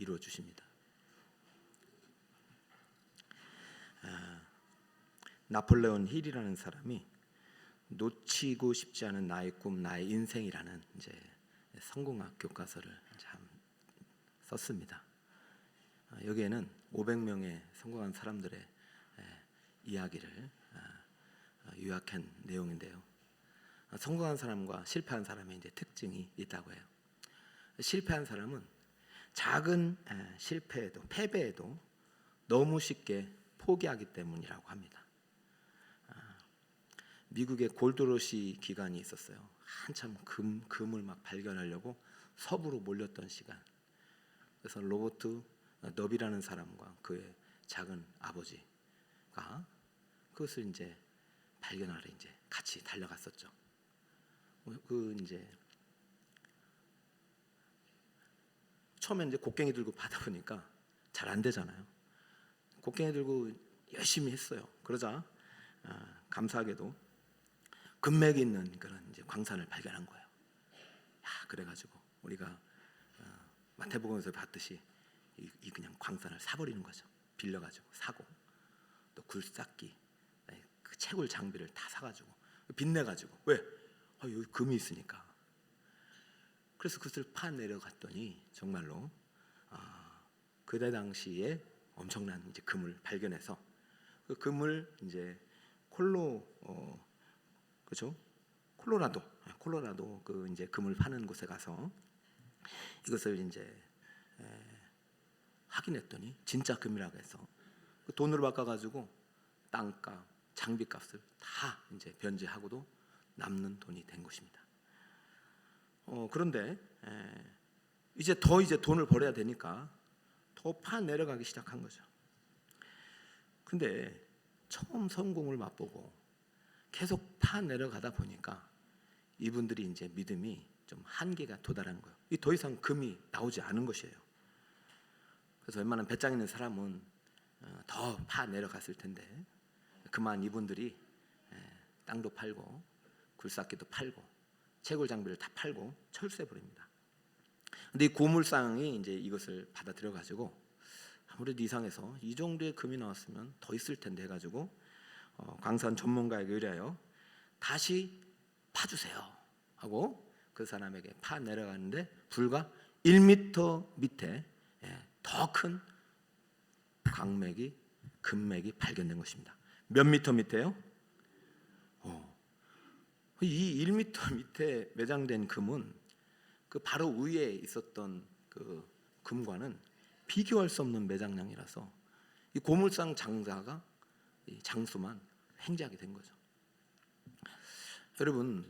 이루어 주십니다. 아, 나폴레온 힐이라는 사람이 놓치고 싶지 않은 나의 꿈, 나의 인생이라는 이제 성공학 교과서를 참 썼습니다. 아, 여기에는 500명의 성공한 사람들의 에, 이야기를 아, 아, 요약한 내용인데요. 아, 성공한 사람과 실패한 사람의 이제 특징이 있다고 해요. 실패한 사람은 작은 에, 실패에도 패배에도 너무 쉽게 포기하기 때문이라고 합니다. 아, 미국의 골드로시 기간이 있었어요. 한참 금 금을 막 발견하려고 서부로 몰렸던 시간. 그래서 로버트 너비라는 사람과 그의 작은 아버지가 그것을 이제 발견하러 이제 같이 달려갔었죠. 그 이제 처음에 이제 곡괭이 들고 파다 보니까 잘 안 되잖아요. 곡괭이 들고 열심히 했어요. 그러자 아, 감사하게도 금맥이 있는 그런 이제 광산을 발견한 거예요. 야, 그래가지고 우리가 어, 마태복음에서 봤듯이 이, 이 그냥 광산을 사버리는 거죠. 빌려가지고 사고 또 굴삭기, 네, 그 채굴 장비를 다 사가지고 빚내가지고 왜? 아, 여기 금이 있으니까. 그래서 그것을 파 내려갔더니 정말로 아, 그때 당시에 엄청난 이제 금을 발견해서 그 금을 이제 콜로 어, 그죠? 콜로라도 예, 콜로라도 그 이제 금을 파는 곳에 가서 이것을 이제 에, 확인했더니 진짜 금이라고 해서 그 돈으로 바꿔가지고 땅값, 장비값을 다 이제 변제하고도 남는 돈이 된 것입니다. 어, 그런데 에, 이제 더 이제 돈을 벌어야 되니까 더 파 내려가기 시작한 거죠. 근데 처음 성공을 맛보고 계속 파 내려가다 보니까 이분들이 이제 믿음이 좀 한계가 도달한 거예요. 이 더 이상 금이 나오지 않은 것이에요. 그래서 웬만한 배짱 있는 사람은 어, 더파 내려갔을 텐데 그만 이분들이 에, 땅도 팔고 굴삭기도 팔고 채굴 장비를 다 팔고 철수해 버립니다. 근데 이 고물상이 이제 이것을 받아들여 가지고 아무래도 이상해서 이 정도의 금이 나왔으면 더 있을 텐데 해가지고 어, 광산 전문가에게 의뢰하여 다시 파주세요 하고 그 사람에게 파 내려가는데 불과 1m 밑에 예, 더큰 광맥이 금맥이 발견된 것입니다. 몇 미터 밑에요? 어. 이 1m 밑에 매장된 금은 그 바로 위에 있었던 그 금과는 비교할 수 없는 매장량이라서 이 고물상 장사가 이 장수만 횡재하게 된 거죠. 여러분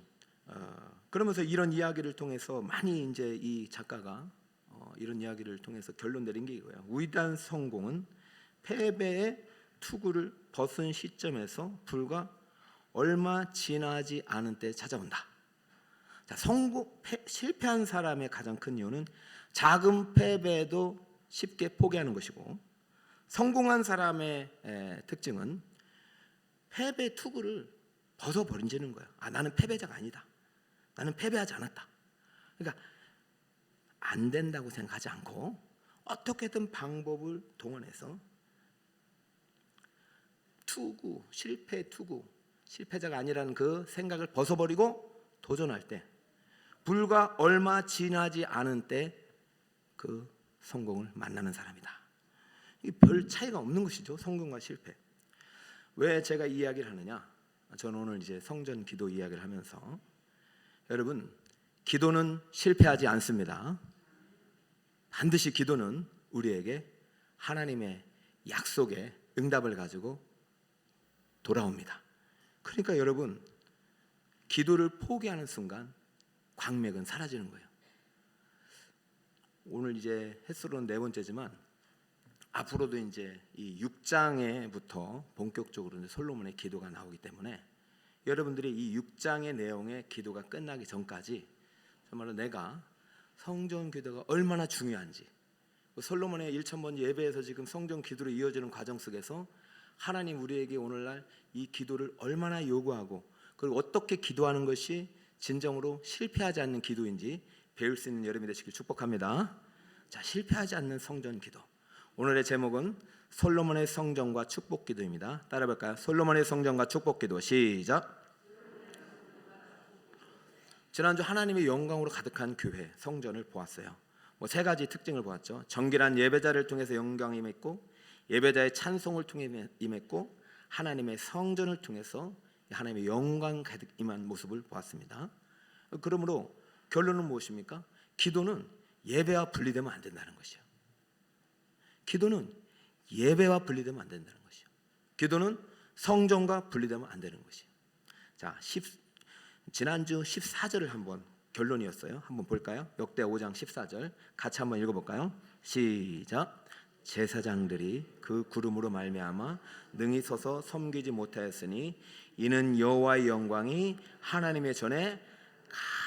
어, 그러면서 이런 이야기를 통해서 많이 이제 이 작가가 어, 이런 이야기를 통해서 결론 내린 게 이거예요. 위대한 성공은 패배의 투구를 벗은 시점에서 불과 얼마 지나지 않은 때 찾아온다. 자, 성공 패, 실패한 사람의 가장 큰 이유는 작은 패배도 쉽게 포기하는 것이고 성공한 사람의 에, 특징은 패배 투구를 벗어버리는 거예요. 아 나는 패배자가 아니다. 나는 패배하지 않았다. 그러니까 안 된다고 생각하지 않고 어떻게든 방법을 동원해서 투구, 실패 투구, 실패자가 아니라는 그 생각을 벗어버리고 도전할 때 불과 얼마 지나지 않은 때 그 성공을 만나는 사람이다. 이별 차이가 없는 것이죠. 성공과 실패. 왜 제가 이 이야기를 하느냐? 저는 오늘 이제 성전 기도 이야기를 하면서 여러분 기도는 실패하지 않습니다. 반드시 기도는 우리에게 하나님의 약속의 응답을 가지고 돌아옵니다. 그러니까 여러분 기도를 포기하는 순간 광맥은 사라지는 거예요. 오늘 이제 햇수로는 네 번째지만 앞으로도 이제 이 6장에부터 본격적으로 이제 솔로몬의 기도가 나오기 때문에 여러분들이 이 6장의 내용의 기도가 끝나기 전까지 정말로 내가 성전 기도가 얼마나 중요한지 그 솔로몬의 1천번 예배에서 지금 성전 기도로 이어지는 과정 속에서 하나님 우리에게 오늘날 이 기도를 얼마나 요구하고 그리고 어떻게 기도하는 것이 진정으로 실패하지 않는 기도인지 배울 수 있는 여러분이 되시길 축복합니다. 자, 실패하지 않는 성전 기도. 오늘의 제목은 솔로몬의 성전과 축복 기도입니다. 따라 볼까요? 솔로몬의 성전과 축복 기도. 시작. 지난주 하나님의 영광으로 가득한 교회 성전을 보았어요. 뭐 세 가지 특징을 보았죠. 정결한 예배자를 통해서 영광이 임했고 예배자의 찬송을 통해 임했고 하나님의 성전을 통해서 하나님의 영광 가득 임한 모습을 보았습니다. 그러므로 결론은 무엇입니까? 기도는 예배와 분리되면 안 된다는 것이요. 기도는 예배와 분리되면 안 된다는 것이요. 기도는 성전과 분리되면 안 되는 것이요. 자, 10, 지난주 14절을 한번 결론이었어요. 한번 볼까요? 역대 5장 14절 같이 한번 읽어볼까요? 시작. 제사장들이 그 구름으로 말미암아 능히 서서 섬기지 못하였으니 이는 여호와의 영광이 하나님의 전에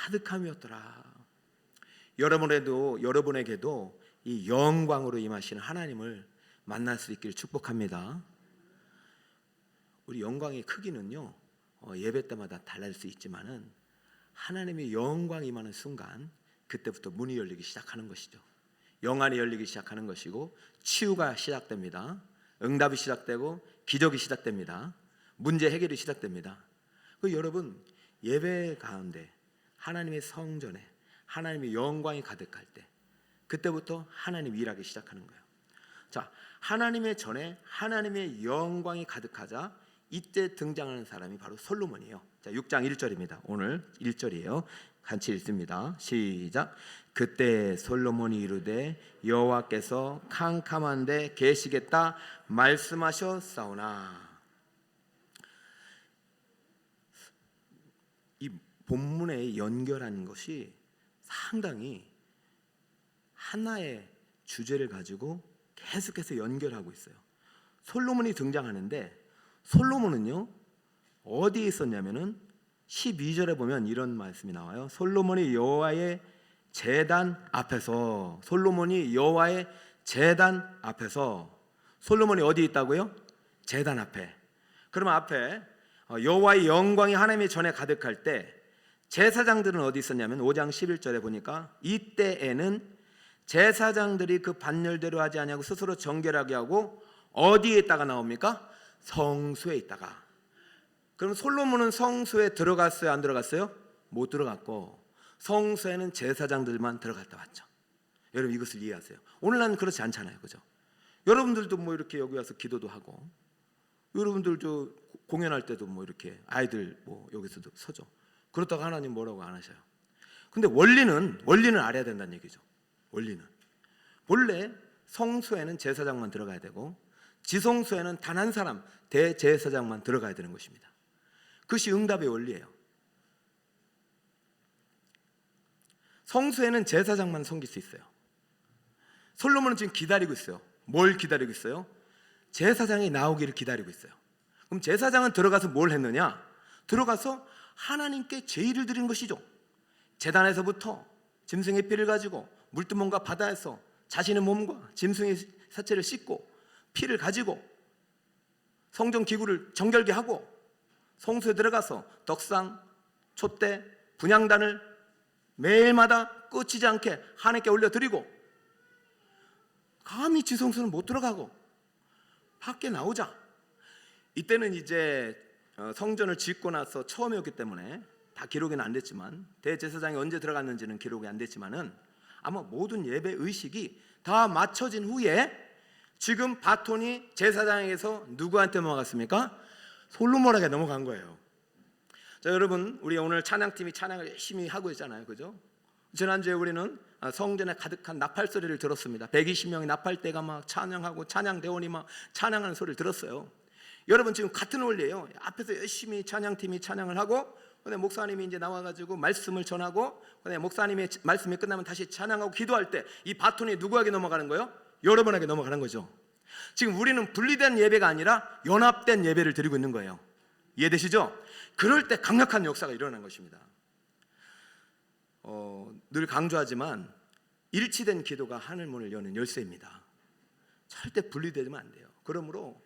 가득함이었더라. 여러분에도 여러분에게도 이 영광으로 임하시는 하나님을 만날 수 있기를 축복합니다. 우리 영광의 크기는요 어, 예배 때마다 달라질 수 있지만은 하나님의 영광이 임하는 순간 그때부터 문이 열리기 시작하는 것이죠. 영안이 열리기 시작하는 것이고 치유가 시작됩니다. 응답이 시작되고 기적이 시작됩니다. 문제 해결이 시작됩니다. 그 여러분 예배 가운데 하나님의 성전에 하나님의 영광이 가득할 때 그때부터 하나님 일하기 시작하는 거예요. 자, 하나님의 전에 하나님의 영광이 가득하자 이때 등장하는 사람이 바로 솔로몬이에요. 자, 6장 1절입니다. 오늘 1절이에요. 같이 읽습니다. 시작. 그때 솔로몬이 이르되 여호와께서 캄캄한데 계시겠다 말씀하셨사오나 이 본문에 연결한 것이 상당히 하나의 주제를 가지고 계속해서 연결하고 있어요. 솔로몬이 등장하는데 솔로몬은요 어디에 있었냐면은 12절에 보면 이런 말씀이 나와요. 솔로몬이 여호와의 제단 앞에서 솔로몬이 여호와의 제단 앞에서 솔로몬이 어디 있다고요? 제단 앞에. 그러면 앞에 어, 여호와의 영광이 하나님의 전에 가득할 때 제사장들은 어디 있었냐면 5장 11절에 보니까 이때에는 제사장들이 그 반열대로 하지 아니하고 스스로 정결하게 하고 어디에 있다가 나옵니까? 성수에 있다가. 그럼 솔로몬은 성수에 들어갔어요? 안 들어갔어요? 못 들어갔고 성수에는 제사장들만 들어갔다 왔죠. 여러분 이것을 이해하세요. 오늘날은 그렇지 않잖아요. 그죠? 여러분들도 뭐 이렇게 여기 와서 기도도 하고 여러분들도 공연할 때도 뭐 이렇게 아이들 뭐 여기서도 서죠. 그렇다고 하나님 뭐라고 안 하셔요. 근데 원리는 원리는 알아야 된다는 얘기죠. 원리는 본래 성수에는 제사장만 들어가야 되고 지성소에는 단 한 사람 대제사장만 들어가야 되는 것입니다. 그것이 응답의 원리예요. 성수에는 제사장만 섬길 수 있어요. 솔로몬은 지금 기다리고 있어요. 뭘 기다리고 있어요? 제사장이 나오기를 기다리고 있어요. 그럼 제사장은 들어가서 뭘 했느냐? 들어가서 하나님께 제의를 드린 것이죠. 재단에서부터 짐승의 피를 가지고 물두멍과 바다에서 자신의 몸과 짐승의 사체를 씻고 피를 가지고 성전 기구를 정결게 하고 성소에 들어가서 덕상, 촛대, 분향단을 매일마다 끝이지 않게 하나님께 올려드리고 감히 지성소는 못 들어가고 밖에 나오자 이때는 이제 어, 성전을 짓고 나서 처음이었기 때문에 다 기록에는 안 됐지만 대제사장이 언제 들어갔는지는 기록이 안 됐지만은 아마 모든 예배 의식이 다 맞춰진 후에 지금 바톤이 제사장에게서 누구한테 넘어갔습니까? 솔로몬에게 넘어간 거예요. 자, 여러분, 우리 오늘 찬양팀이 찬양을 열심히 하고 있잖아요. 그죠? 지난주에 우리는 성전에 가득한 나팔 소리를 들었습니다. 120명의 나팔대가 막 찬양하고 찬양 대원이 막 찬양하는 소리를 들었어요. 여러분 지금 같은 원리예요. 앞에서 열심히 찬양팀이 찬양을 하고 근데 목사님이 이제 나와가지고 말씀을 전하고 근데 목사님의 말씀이 끝나면 다시 찬양하고 기도할 때 이 바톤이 누구에게 넘어가는 거예요? 여러분에게 넘어가는 거죠. 지금 우리는 분리된 예배가 아니라 연합된 예배를 드리고 있는 거예요. 이해되시죠? 그럴 때 강력한 역사가 일어난 것입니다. 어, 늘 강조하지만 일치된 기도가 하늘 문을 여는 열쇠입니다. 절대 분리되면 안 돼요. 그러므로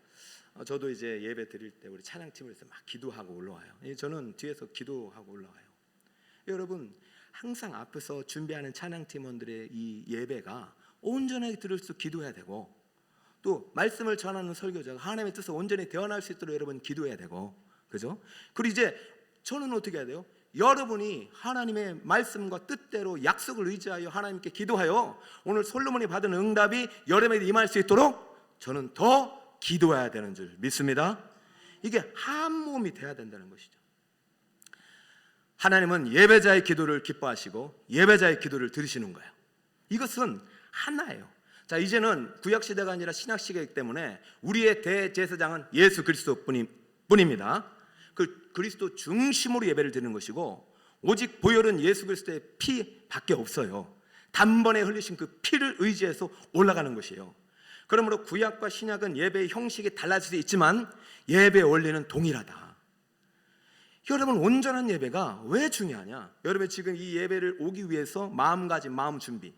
어, 저도 이제 예배 드릴 때 우리 찬양팀에서 막 기도하고 올라와요. 예, 저는 뒤에서 기도하고 올라와요. 여러분 항상 앞에서 준비하는 찬양 팀원들의 이 예배가 온전하게 들을 수 기도해야 되고 또 말씀을 전하는 설교자가 하나님의 뜻을 온전히 대언할 수 있도록 여러분 기도해야 되고 그죠? 그리고 이제 저는 어떻게 해야 돼요? 여러분이 하나님의 말씀과 뜻대로 약속을 의지하여 하나님께 기도하여 오늘 솔로몬이 받은 응답이 여러분에게 임할 수 있도록 저는 더 기도해야 되는 줄 믿습니다. 이게 한 몸이 돼야 된다는 것이죠. 하나님은 예배자의 기도를 기뻐하시고 예배자의 기도를 들으시는 거예요. 이것은 하나예요. 자, 이제는 구약 시대가 아니라 신약 시대이기 때문에 우리의 대제사장은 예수 그리스도 뿐입니다. 그 그리스도 중심으로 예배를 드리는 것이고 오직 보혈은 예수 그리스도의 피밖에 없어요. 단번에 흘리신 그 피를 의지해서 올라가는 것이에요. 그러므로 구약과 신약은 예배의 형식이 달라질 수 있지만 예배 원리는 동일하다. 여러분 온전한 예배가 왜 중요하냐? 여러분 지금 이 예배를 오기 위해서 마음가짐, 마음 준비.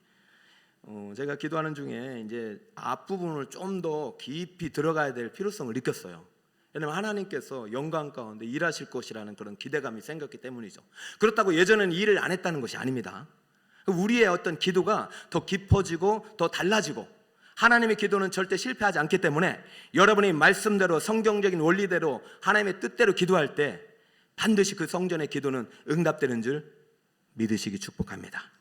어, 제가 기도하는 중에 이제 앞부분을 좀 더 깊이 들어가야 될 필요성을 느꼈어요. 왜냐하면 하나님께서 영광 가운데 일하실 것이라는 그런 기대감이 생겼기 때문이죠. 그렇다고 예전에는 일을 안 했다는 것이 아닙니다. 우리의 어떤 기도가 더 깊어지고 더 달라지고 하나님의 기도는 절대 실패하지 않기 때문에 여러분이 말씀대로 성경적인 원리대로 하나님의 뜻대로 기도할 때 반드시 그 성전의 기도는 응답되는 줄 믿으시기 축복합니다.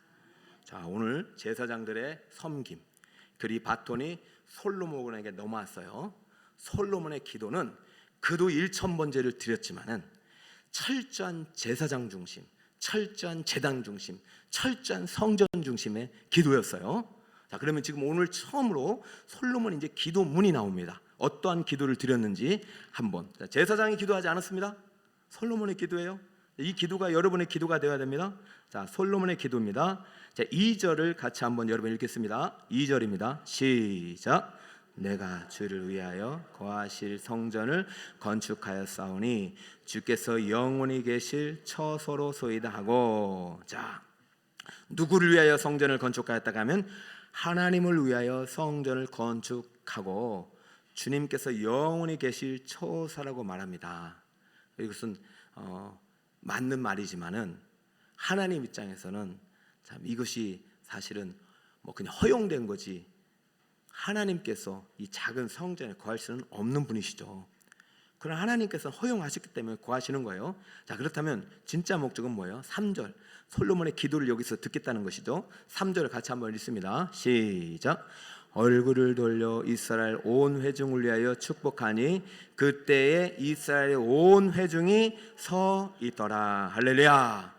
자, 오늘 제사장들의 섬김 그리 바톤이 솔로몬에게 넘어왔어요. 솔로몬의 기도는 그도 일천 번제를 드렸지만은 철저한 제사장 중심, 철저한 제단 중심, 철저한 성전 중심의 기도였어요. 자, 그러면 지금 오늘 처음으로 솔로몬 이제 기도문이 나옵니다. 어떠한 기도를 드렸는지 한번 자, 제사장이 기도하지 않았습니다. 솔로몬의 기도예요. 이 기도가 여러분의 기도가 되어야 됩니다. 자, 솔로몬의 기도입니다. 자, 2절을 같이 한번 여러분 읽겠습니다. 2절입니다. 시작. 내가 주를 위하여 거하실 성전을 건축하였사오니 주께서 영원히 계실 처소로 소이다 하고 자 누구를 위하여 성전을 건축하였다가 하면 하나님을 위하여 성전을 건축하고 주님께서 영원히 계실 처소라고 말합니다. 이것은 어, 맞는 말이지만은 하나님 입장에서는 참 이것이 사실은 뭐 그냥 허용된 거지 하나님께서 이 작은 성전에 거할 수는 없는 분이시죠. 그러나 하나님께서 허용하셨기 때문에 거하시는 거예요. 자, 그렇다면 진짜 목적은 뭐예요? 3절. 솔로몬의 기도를 여기서 듣겠다는 것이죠. 3절을 같이 한번 읽습니다. 시작. 얼굴을 돌려 이스라엘 온 회중을 위하여 축복하니 그때에 이스라엘 온 회중이 서 있더라. 할렐루야.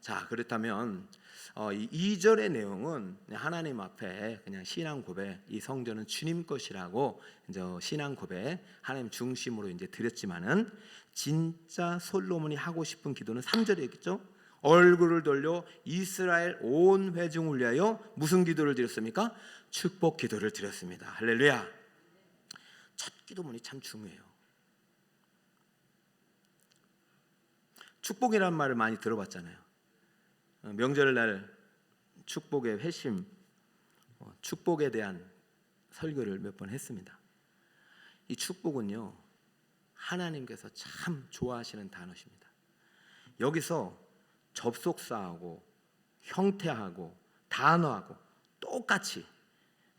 자, 그렇다면 어, 이 2절의 내용은 하나님 앞에 그냥 신앙 고백, 이 성전은 주님 것이라고 이제 신앙 고백, 하나님 중심으로 이제 드렸지만은 진짜 솔로몬이 하고 싶은 기도는 3절에 있겠죠? 얼굴을 돌려 이스라엘 온 회중을 위하여 무슨 기도를 드렸습니까? 축복 기도를 드렸습니다. 할렐루야. 첫 기도문이 참 중요해요. 축복이라는 말을 많이 들어봤잖아요. 어, 명절날 축복의 회심, 어, 축복에 대한 설교를 몇 번 했습니다. 이 축복은요, 하나님께서 참 좋아하시는 단어십니다. 여기서 접속사하고 형태하고 단어하고 똑같이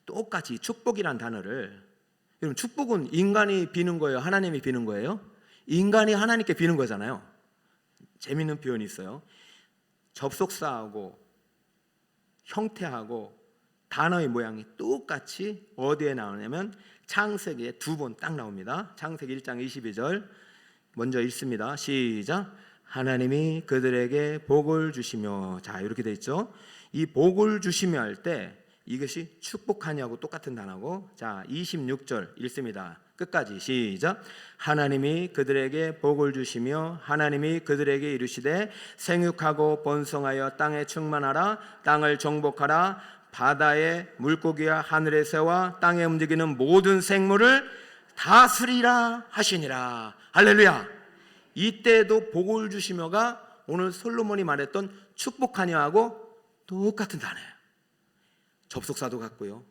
똑같이 축복이란 단어를 여러분 축복은 인간이 비는 거예요, 하나님이 비는 거예요? 인간이 하나님께 비는 거잖아요. 재밌는 표현이 있어요. 접속사하고 형태하고 단어의 모양이 똑같이 어디에 나오냐면 창세기에 두 번 딱 나옵니다. 창세기 1장 22절 먼저 읽습니다. 시작. 하나님이 그들에게 복을 주시며 자 이렇게 돼 있죠. 이 복을 주시며 할 때 이것이 축복하냐고 똑같은 단어고 자 26절 읽습니다. 끝까지 시작. 하나님이 그들에게 복을 주시며 하나님이 그들에게 이르시되 생육하고 번성하여 땅에 충만하라 땅을 정복하라 바다의 물고기와 하늘의 새와 땅에 움직이는 모든 생물을 다스리라 하시니라. 할렐루야. 이때도 복을 주시며가 오늘 솔로몬이 말했던 축복하냐하고 똑같은 단어예요. 접속사도 같고요.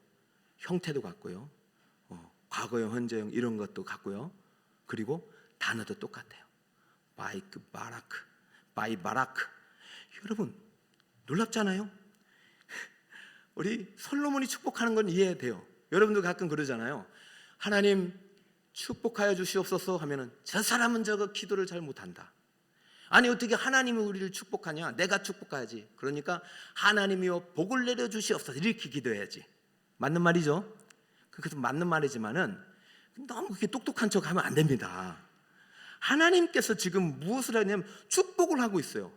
형태도 같고요. 과거형, 현재형 이런 것도 같고요. 그리고 단어도 똑같아요. 바이크, 바라크, 바이 바라크. 여러분 놀랍잖아요. 우리 솔로몬이 축복하는 건 이해돼요. 여러분들 가끔 그러잖아요. 하나님 축복하여 주시옵소서 하면은 저 사람은 저거 기도를 잘 못한다. 아니 어떻게 하나님이 우리를 축복하냐? 내가 축복해야지. 그러니까 하나님이여 복을 내려 주시옵소서 이렇게 기도해야지. 맞는 말이죠? 그것도 맞는 말이지만은 너무 그렇게 똑똑한 척하면 안 됩니다. 하나님께서 지금 무엇을 하냐면 축복을 하고 있어요.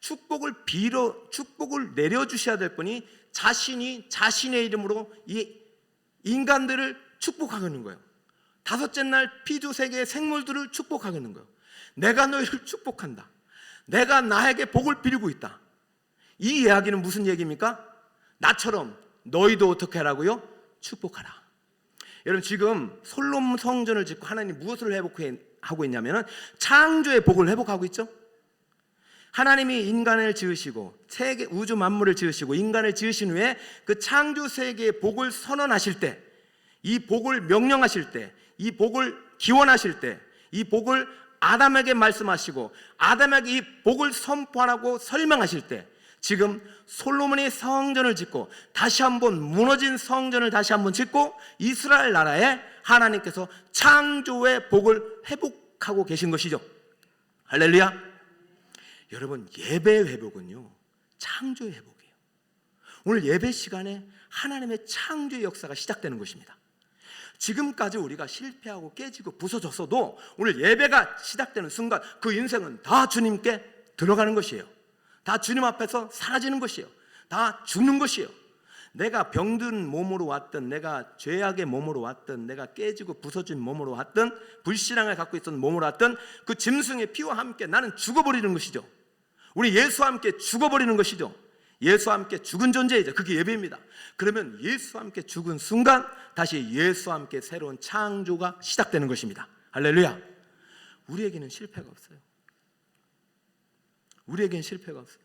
축복을 빌어 축복을 내려 주셔야 될 분이 자신이 자신의 이름으로 이 인간들을 축복하는 거예요. 다섯째 날 피두세계의 생물들을 축복하는 거예요. 내가 너희를 축복한다. 내가 나에게 복을 빌고 있다. 이 이야기는 무슨 얘기입니까? 나처럼 너희도 어떻게 하라고요? 축복하라. 여러분 지금 솔로몬 성전을 짓고 하나님 무엇을 회복하고 있냐면은 창조의 복을 회복하고 있죠. 하나님이 인간을 지으시고 세계 우주 만물을 지으시고 인간을 지으신 후에 그 창조 세계의 복을 선언하실 때, 이 복을 명령하실 때, 이 복을 기원하실 때, 이 복을 아담에게 말씀하시고 아담에게 이 복을 선포하라고 설명하실 때, 지금 솔로몬이 성전을 짓고 다시 한번 무너진 성전을 다시 한번 짓고 이스라엘 나라에 하나님께서 창조의 복을 회복하고 계신 것이죠. 할렐루야. 여러분 예배 회복은요 창조의 회복이에요. 오늘 예배 시간에 하나님의 창조의 역사가 시작되는 것입니다. 지금까지 우리가 실패하고 깨지고 부서졌어도 오늘 예배가 시작되는 순간 그 인생은 다 주님께 들어가는 것이에요. 다 주님 앞에서 사라지는 것이에요. 다 죽는 것이에요. 내가 병든 몸으로 왔든 내가 죄악의 몸으로 왔든 내가 깨지고 부서진 몸으로 왔든 불신앙을 갖고 있던 몸으로 왔든 그 짐승의 피와 함께 나는 죽어버리는 것이죠. 우리 예수와 함께 죽어버리는 것이죠. 예수와 함께 죽은 존재이죠. 그게 예배입니다. 그러면 예수와 함께 죽은 순간 다시 예수와 함께 새로운 창조가 시작되는 것입니다. 할렐루야. 우리에게는 실패가 없어요. 우리에겐 실패가 없어요.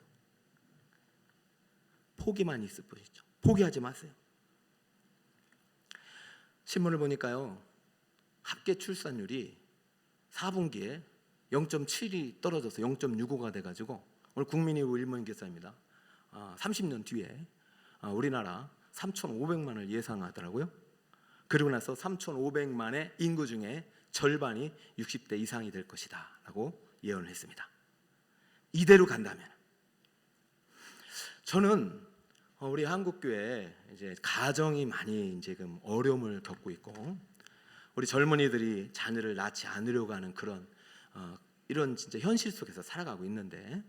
포기만 있을 뿐이죠. 포기하지 마세요. 신문을 보니까요. 합계 출산율이 4분기에 0.7이 떨어져서 0.65가 돼가지고 오늘 국민의힘 일문기사입니다. 아, 30년 뒤에 아, 우리나라 3,500만을 예상하더라고요. 그리고 나서 3,500만의 인구 중에 절반이 60대 이상이 될 것이다라고 예언을 했습니다. 이대로 간다면 저는 어, 우리 한국 교회 이제 가정이 많이 지금 어려움을 겪고 있고 우리 젊은이들이 자녀를 낳지 않으려고 하는 그런 어, 이런 진짜 현실 속에서 살아가고 있는데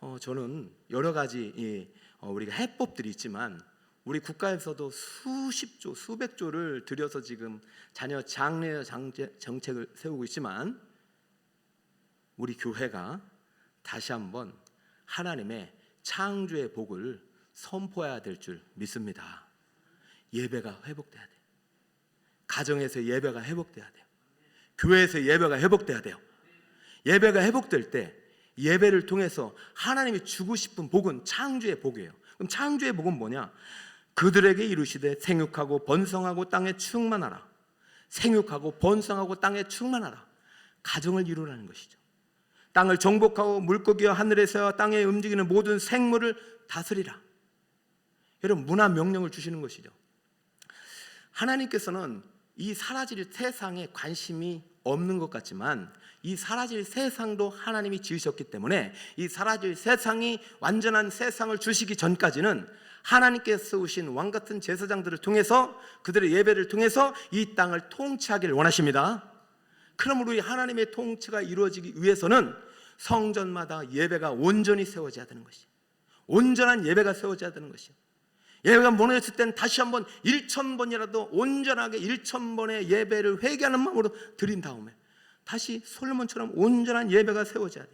어, 저는 여러 가지 이, 어, 우리가 해법들이 있지만 우리 국가에서도 수십 조, 수백 조를 들여서 지금 자녀 장제, 정책을 세우고 있지만 우리 교회가 다시 한번 하나님의 창조의 복을 선포해야 될 줄 믿습니다. 예배가 회복돼야 돼요. 가정에서 예배가 회복돼야 돼요. 교회에서 예배가 회복돼야 돼요. 예배가 회복될 때 예배를 통해서 하나님이 주고 싶은 복은 창조의 복이에요. 그럼 창조의 복은 뭐냐? 그들에게 이루시되 생육하고 번성하고 땅에 충만하라. 생육하고 번성하고 땅에 충만하라. 가정을 이루라는 것이죠. 땅을 정복하고 물고기와 하늘에서 땅에 움직이는 모든 생물을 다스리라. 여러분 문화 명령을 주시는 것이죠. 하나님께서는 이 사라질 세상에 관심이 없는 것 같지만 이 사라질 세상도 하나님이 지으셨기 때문에 이 사라질 세상이 완전한 세상을 주시기 전까지는 하나님께서 오신 왕 같은 제사장들을 통해서 그들의 예배를 통해서 이 땅을 통치하기를 원하십니다. 그러므로 이 하나님의 통치가 이루어지기 위해서는 성전마다 예배가 온전히 세워져야 되는 것이. 온전한 예배가 세워져야 되는 것이. 예배가 무너졌을 때는 다시 한번 1천 번이라도 온전하게 1천 번의 예배를 회개하는 마음으로 드린 다음에 다시 솔로몬처럼 온전한 예배가 세워져야 돼.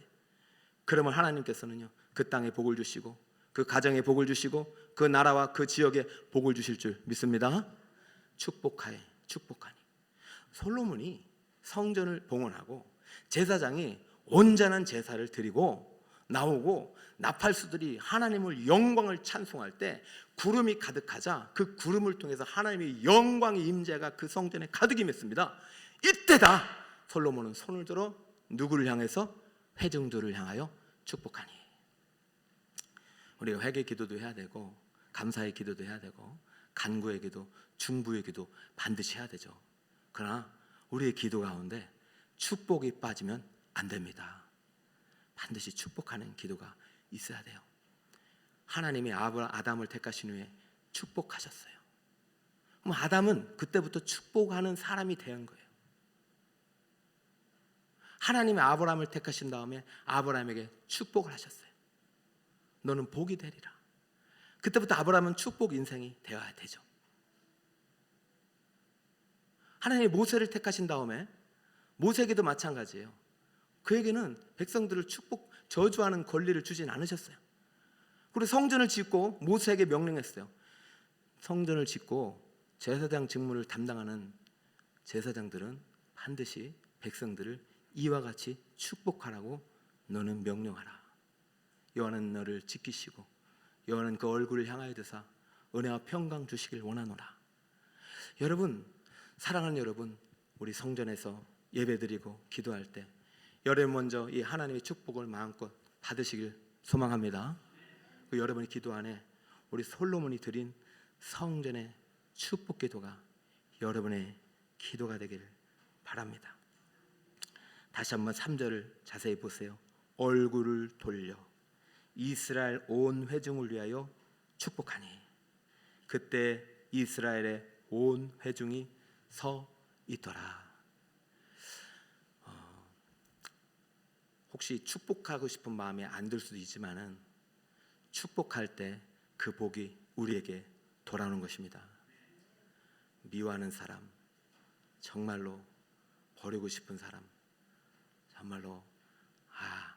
그러면 하나님께서는요 그 땅에 복을 주시고 그 가정에 복을 주시고 그 나라와 그 지역에 복을 주실 줄 믿습니다. 축복하에 축복하니 솔로몬이 성전을 봉헌하고 제사장이 온전한 제사를 드리고 나오고 나팔수들이 하나님을 영광을 찬송할 때 구름이 가득하자 그 구름을 통해서 하나님의 영광의 임재가 그 성전에 가득 임했습니다. 이때다 솔로몬은 손을 들어 누구를 향해서 회중들을 향하여 축복하니 우리가 회개 기도도 해야 되고 감사의 기도도 해야 되고 간구의 기도, 중부의 기도 반드시 해야 되죠. 그러나 우리의 기도 가운데 축복이 빠지면 안 됩니다. 반드시 축복하는 기도가 있어야 돼요. 하나님이 아담을 택하신 후에 축복하셨어요. 그럼 아담은 그때부터 축복하는 사람이 된 거예요. 하나님이 아브라함을 택하신 다음에 아브라함에게 축복을 하셨어요. 너는 복이 되리라. 그때부터 아브라함은 축복 인생이 되어야 되죠. 하나님이 모세를 택하신 다음에 모세에게도 마찬가지예요. 그에게는 백성들을 축복 저주하는 권리를 주진 않으셨어요. 그리고 성전을 짓고 모세에게 명령했어요. 성전을 짓고 제사장 직무를 담당하는 제사장들은 반드시 백성들을 이와 같이 축복하라고 너는 명령하라. 여호와는 너를 지키시고 여호와는 그 얼굴을 향하여 드사 은혜와 평강 주시길 원하노라. 여러분 사랑하는 여러분 우리 성전에서 예배드리고 기도할 때 여러분 먼저 이 하나님의 축복을 마음껏 받으시길 소망합니다. 그 여러분의 기도 안에 우리 솔로몬이 드린 성전의 축복 기도가 여러분의 기도가 되길 바랍니다. 다시 한번 3절을 자세히 보세요. 얼굴을 돌려 이스라엘 온 회중을 위하여 축복하니 그때 이스라엘의 온 회중이 서 있더라. 어, 혹시 축복하고 싶은 마음이 안 들 수도 있지만은 축복할 때 그 복이 우리에게 돌아오는 것입니다. 미워하는 사람, 정말로 버리고 싶은 사람, 정말로 아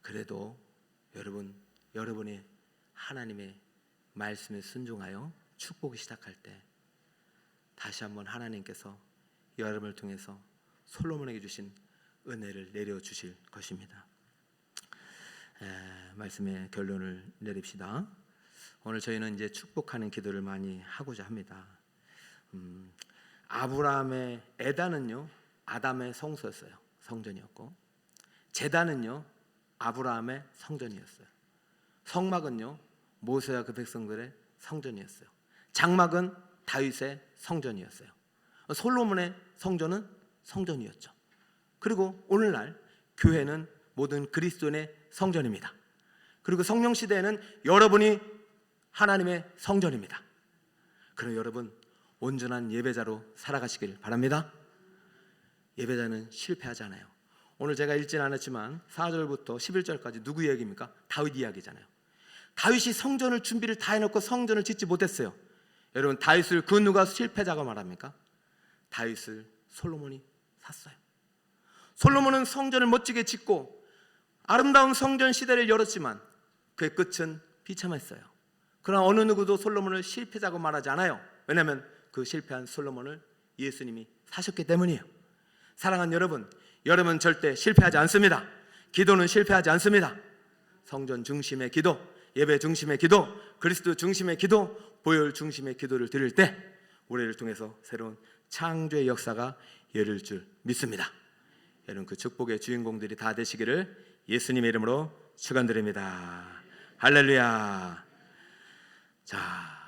그래도 여러분 여러분이 하나님의 말씀에 순종하여 축복이 시작할 때 다시 한번 하나님께서 여러분을 통해서 솔로몬에게 주신 은혜를 내려 주실 것입니다. 에, 말씀의 결론을 내립시다. 오늘 저희는 이제 축복하는 기도를 많이 하고자 합니다. 음, 아브라함의 에다는요 아담의 성소였어요. 성전이었고 제단은요 아브라함의 성전이었어요. 성막은요 모세와 그 백성들의 성전이었어요. 장막은 다윗의 성전이었어요. 솔로몬의 성전은 성전이었죠. 그리고 오늘날 교회는 모든 그리스도인의 성전입니다. 그리고 성령 시대에는 여러분이 하나님의 성전입니다. 그럼 여러분 온전한 예배자로 살아가시길 바랍니다. 예배자는 실패하지 않아요. 오늘 제가 읽진 않았지만 4절부터 11절까지 누구 이야기입니까? 다윗 이야기잖아요. 다윗이 성전을 준비를 다 해놓고 성전을 짓지 못했어요. 여러분 다윗을 그 누가 실패자가 말합니까? 다윗을 솔로몬이 샀어요. 솔로몬은 성전을 멋지게 짓고 아름다운 성전 시대를 열었지만 그의 끝은 비참했어요. 그러나 어느 누구도 솔로몬을 실패자고 말하지 않아요. 왜냐하면 그 실패한 솔로몬을 예수님이 사셨기 때문이에요. 사랑하는 여러분, 여러분 절대 실패하지 않습니다. 기도는 실패하지 않습니다. 성전 중심의 기도, 예배 중심의 기도, 그리스도 중심의 기도, 보혈 중심의 기도를 드릴 때 우리를 통해서 새로운 창조의 역사가 열릴 줄 믿습니다. 여러분 그 축복의 주인공들이 다 되시기를 예수님의 이름으로 축원드립니다. 할렐루야. 자,